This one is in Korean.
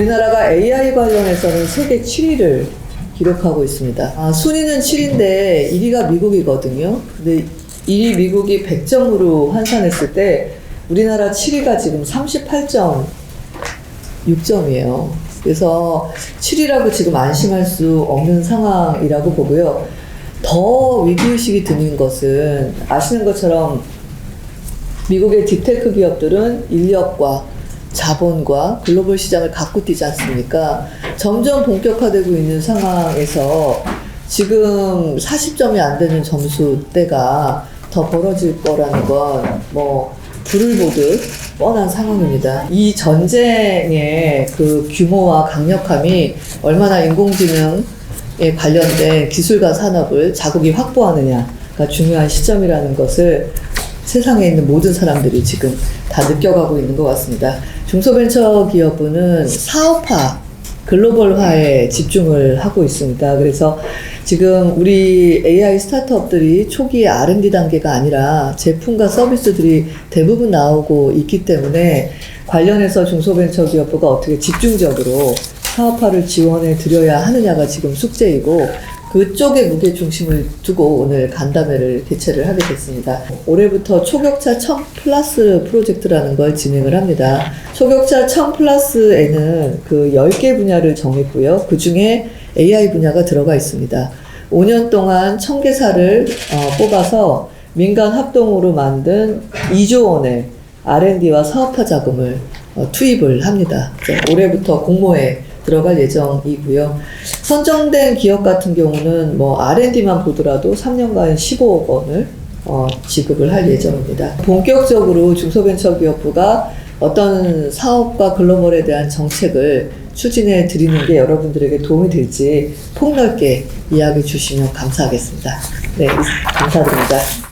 우리나라가 AI 관련해서는 세계 7위를 기록하고 있습니다. 아, 순위는 7위인데 1위가 미국이거든요. 근데 1위 미국이 100점으로 환산했을 때 우리나라 7위가 지금 38.6점이에요. 그래서 7위라고 지금 안심할 수 없는 상황이라고 보고요. 더 위기의식이 드는 것은 아시는 것처럼 미국의 딥테크 기업들은 인력과 자본과 글로벌 시장을 갖고 뛰지 않습니까? 점점 본격화되고 있는 상황에서 지금 40점이 안 되는 점수대가 더 벌어질 거라는 건 뭐 불을 보듯 뻔한 상황입니다. 이 전쟁의 그 규모와 강력함이 얼마나 인공지능에 관련된 기술과 산업을 자국이 확보하느냐가 중요한 시점이라는 것을 세상에 있는 모든 사람들이 지금 다 느껴가고 있는 것 같습니다. 중소벤처기업부는 사업화, 글로벌화에 집중을 하고 있습니다. 그래서 지금 우리 AI 스타트업들이 초기에 R&D 단계가 아니라 제품과 서비스들이 대부분 나오고 있기 때문에 관련해서 중소벤처기업부가 어떻게 집중적으로 사업화를 지원해 드려야 하느냐가 지금 숙제이고 그쪽에 무게 중심을 두고 오늘 간담회를 개최를 하게 됐습니다. 올해부터 초격차 1000 플러스 프로젝트라는 걸 진행을 합니다. 초격차 1000 플러스에는 그 10개 분야를 정했고요. 그 중에 AI 분야가 들어가 있습니다. 5년 동안 1000개사를 어, 뽑아서 민간 합동으로 만든 2조 원의 R&D와 사업화 자금을 어, 투입을 합니다. 올해부터 공모에 들어갈 예정이고요. 선정된 기업 같은 경우는 뭐 R&D만 보더라도 3년간 15억 원을 어, 지급을 할 예정입니다. 본격적으로 중소벤처기업부가 어떤 사업과 글로벌에 대한 정책을 추진해 드리는 게 여러분들에게 도움이 될지 폭넓게 이야기해 주시면 감사하겠습니다. 네, 감사드립니다.